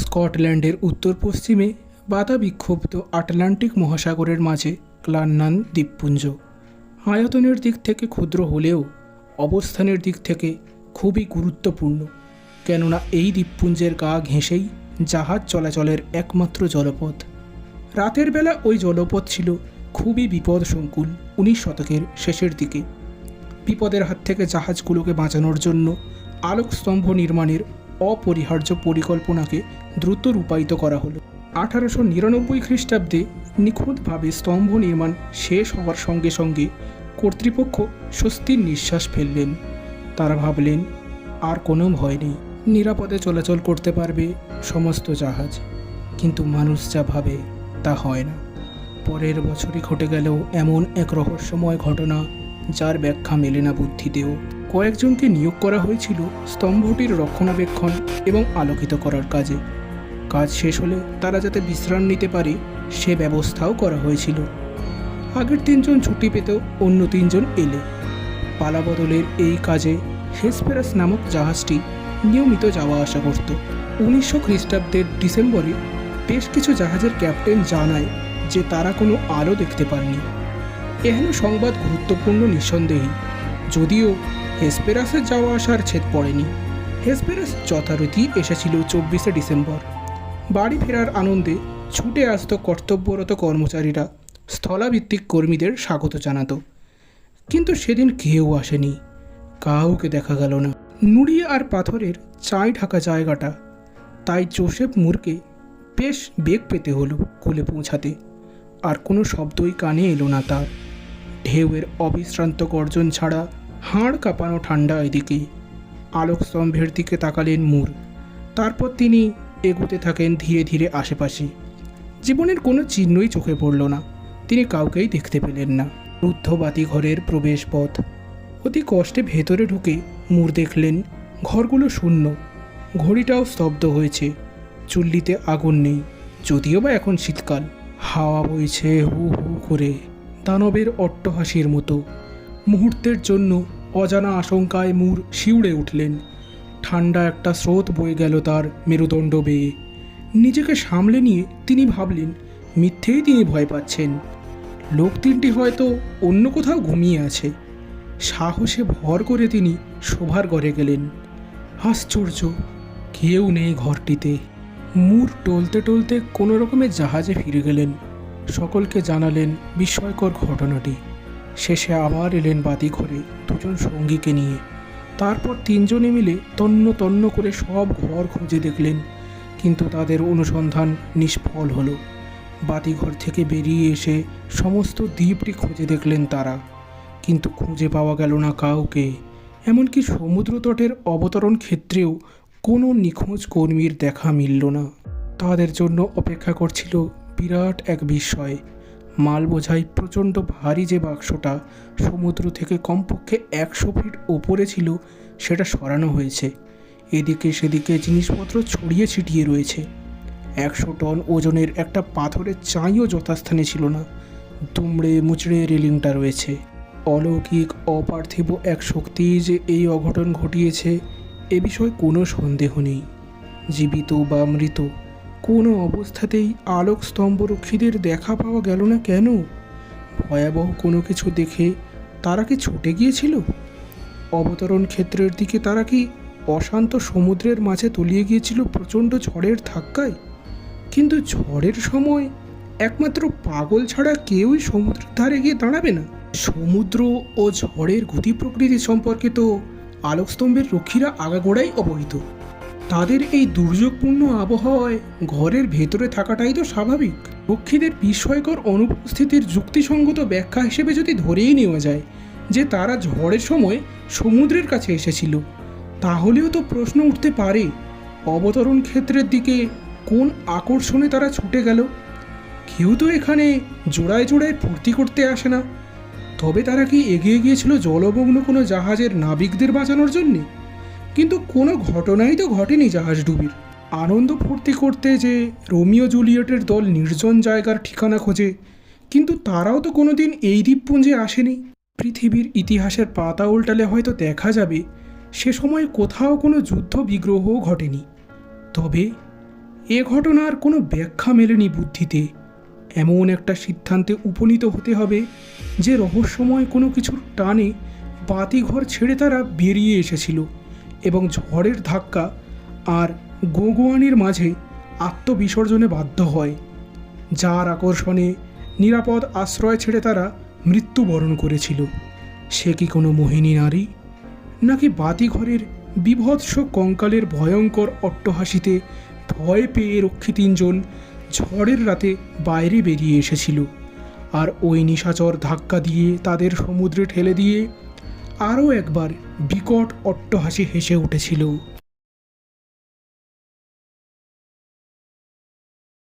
স্কটল্যান্ডের উত্তর পশ্চিমে বাতা বিক্ষুব্ধ আটলান্টিক মহাসাগরের মাঝে ক্লান্নান দ্বীপপুঞ্জ। আয়তনের দিক থেকে ক্ষুদ্র হলেও অবস্থানের দিক থেকে খুবই গুরুত্বপূর্ণ, কেননা এই দ্বীপপুঞ্জের গা ঘেঁষেই জাহাজ চলাচলের একমাত্র জলপথ। রাতের বেলা ওই জলপথ ছিল খুবই বিপদসংকুল উনিশ শতকের শেষের দিকে। বিপদের হাত থেকে জাহাজগুলোকে বাঁচানোর জন্য আলোকস্তম্ভ নির্মাণের অপরিহার্য পরিকল্পনাকে দ্রুত রূপায়িত করা হলো। আঠারোশো নিরানব্বই খ্রিস্টাব্দে নিখুঁতভাবে স্তম্ভ নির্মাণ শেষ হওয়ার সঙ্গে সঙ্গে কর্তৃপক্ষ স্বস্তির নিঃশ্বাস ফেললেন। তারা ভাবলেন, আর কোনো ভয় নেই। নিরাপদে চলাচল করতে পারবে সমস্ত জাহাজ। কিন্তু মানুষ যা ভাবে তা হয় না। পরের বছরই ঘটে গেলেও এমন এক রহস্যময় ঘটনা যার ব্যাখ্যা মেলে না বুদ্ধিতেও। কয়েকজনকে নিয়োগ করা হয়েছিল স্তম্ভটির রক্ষণাবেক্ষণ এবং আলোকিত করার কাজে। কাজ শেষ হলে তারা যাতে বিশ্রাম নিতে পারে, সে ব্যবস্থাও করা হয়েছিল। আগের তিনজন ছুটি পেত অন্য তিনজন এলে। পালাবদলের এই কাজে হেসপেরাস নামক জাহাজটি নিয়মিত যাওয়া আসা করত। উনিশশো খ্রিস্টাব্দের ডিসেম্বরে বেশ কিছু জাহাজের ক্যাপ্টেন জানায় যে তারা কোনো আলো দেখতে পাননি। এহেন সংবাদ গুরুত্বপূর্ণ নিঃসন্দেহী। যদিও হেসপেরাসের যাওয়া আসার ছেদ পড়েনি। হেসপেরাস যথারীতি এসেছিল চব্বিশে ডিসেম্বর। বাড়ি ফেরার আনন্দে ছুটে আসত কর্তব্যরত কর্মচারীরা। স্থলাভিত্তিক কর্মীদের স্বাগত জানাত। কিন্তু সেদিন কেউ আসেনি। কাউকে দেখা গেল না। নুড়ি আর পাথরের চাই ঢাকা জায়গাটা। তাই জোসেফ মুরকে বেশ বেগ পেতে হলো কুলে পৌঁছাতে। আর কোনো শব্দই কানে এলো না তার। ঢেউয়ের অবিশ্রান্ত গর্জন ছাড়া হাড় কাঁপানো ঠান্ডা এদিকে। আলোকস্তম্ভের দিকে তাকালেন মুর। তারপর তিনি এগুতে থাকেন ধীরে ধীরে আশেপাশে। জীবনের কোনো চিহ্নই চোখে পড়ল না। তিনি কাউকেই দেখতে পেলেন না। রুদ্ধ বাতিঘরের প্রবেশ পথ অতি কষ্টে ভেতরে ঢুকে মুর দেখলেন, ঘরগুলো শূন্য। ঘড়িটাও স্তব্ধ হয়েছে। চুল্লিতে আগুন নেই। যদিও বা এখন শীতকাল। হাওয়া বইছে হু হু করে। দানবের অট্টহাসির মতো। মুহূর্তের জন্য অজানা আশঙ্কায় মুর শিউড়ে উঠলেন। ঠান্ডা একটা স্রোত বয়ে গেল তার মেরুদণ্ড বেয়ে। নিজেকে সামলে নিয়ে তিনি ভাবলেন, মিথ্যেই তিনি ভয় পাচ্ছেন। লোক তিনটি হয়তো অন্য কোথাও ঘুমিয়ে আছে। সাহসে ভর করে তিনি শোভার ঘরে গেলেন। আশ্চর্য, কেউ নেই ঘরটিতে। মুর টলতে টলতে কোনো রকমের জাহাজে ফিরে গেলেন। সকলকে জানালেন বিস্ময়কর ঘটনাটি। শেষে আবার এলেন বাতি ঘরে দুজন সঙ্গীকে নিয়ে। তারপর তিনজনে মিলে তন্ন তন্ন করে সব ঘর খুঁজে দেখলেন, কিন্তু তাদের অনুসন্ধান নিষ্ফল হলো। বাতিঘর থেকে বেরিয়ে এসে সমস্ত দ্বীপটি খুঁজে দেখলেন তারা, কিন্তু খুঁজে পাওয়া গেল না কাউকে। এমনকি সমুদ্র তটের অবতরণ ক্ষেত্রেও কোনো নিখোঁজ কর্মীর দেখা মিলল না। তাদের জন্য অপেক্ষা করছিল বিরাট এক বিস্ময়। মাল বোঝাই প্রচণ্ড ভারী যে বাক্সটা সমুদ্র থেকে কমপক্ষে একশো ফিট ওপরে ছিল, সেটা সরানো হয়েছে। এদিকে সেদিকে জিনিসপত্র ছড়িয়ে ছিটিয়ে রয়েছে। একশো টন ওজনের একটা পাথরের চাইও যথাস্থানে ছিল না। দুমড়ে মুচড়ে রেলিংটা রয়েছে। অলৌকিক, অপার্থিব এক শক্তি যে এই অঘটন ঘটিয়েছে, এ বিষয়ে কোনো সন্দেহ নেই। জীবিত বা মৃত কোনো অবস্থাতেই আলোক স্তম্ভরক্ষীদের দেখা পাওয়া গেল না কেন? ভয়াবহ কোনো কিছু দেখে তারা কি ছুটে গিয়েছিল? অবতরণ ক্ষেত্রের দিকে তারা কি অশান্ত সমুদ্রের মাঝে তলিয়ে গিয়েছিল প্রচণ্ড ঝড়ের ধাক্কায়? কিন্তু ঝড়ের সময় একমাত্র পাগল ছাড়া কেউই সমুদ্রের ধারে গিয়ে দাঁড়াবে না। সমুদ্র ও ঝড়ের গতি প্রকৃতি সম্পর্কে তো আলোকস্তম্ভের রক্ষীরা আগাগোড়াই অবহিত। তাদের এই দুর্যোগপূর্ণ আবহাওয়ায় ঘরের ভেতরে থাকাটাই তো স্বাভাবিক। রক্ষীদের বিস্ময়কর অনুপস্থিতির যুক্তিসঙ্গত ব্যাখ্যা হিসেবে যদি ধরেই নেওয়া যায় যে তারা ঝড়ের সময় সমুদ্রের কাছে এসেছিল, তাহলেও তো প্রশ্ন উঠতে পারে, অবতরণ ক্ষেত্রের দিকে কোন আকর্ষণে তারা ছুটে গেল? কেউ তো এখানে জোড়ায় জোড়ায় ফুর্তি করতে আসে না। তবে তারা কি এগিয়ে গিয়েছিল জলমগ্ন কোনো জাহাজের নাবিকদের বাঁচানোর জন্যে? কিন্তু কোনো ঘটনাই তো ঘটেনি জাহাজ ডুবির। আনন্দ ফুর্তি করতে যে রোমিও জুলিয়েটের দল নির্জন জায়গার ঠিকানা খোঁজে, কিন্তু তারাও তো কোনো দিন এই দ্বীপপুঞ্জে আসেনি। পৃথিবীর ইতিহাসের পাতা উল্টালে হয়তো দেখা যাবে, সে সময় কোথাও কোনো যুদ্ধ বিগ্রহও ঘটেনি। তবে এ ঘটনার কোনো ব্যাখ্যা মেলেনি বুদ্ধিতে। এমন একটা সিদ্ধান্তে উপনীত হতে হবে যে রহস্যময় কোনো কিছুর টানে বাতিঘর ছেড়ে তারা বেরিয়ে এসেছিল। এবং ঝড়ের ধাক্কা আর গোগোয়ানির মাঝে আত্মবিসর্জনে বাধ্য হয়, যার আকর্ষণে নিরাপদ আশ্রয় ছেড়ে তারা মৃত্যুবরণ করেছিল। সে কি কোনো মোহিনী নারী? নাকি বাতিঘরের বিভৎস কঙ্কালের ভয়ঙ্কর অট্টহাসিতে ভয় পেয়ে রক্ষী তিনজন ঝড়ের রাতে বাইরে বেরিয়ে এসেছিল, আর ওই নিশাচর ধাক্কা দিয়ে তাদের সমুদ্রে ঠেলে দিয়ে আরও একবার বিকট অট্টহাসি হেসে উঠেছিল।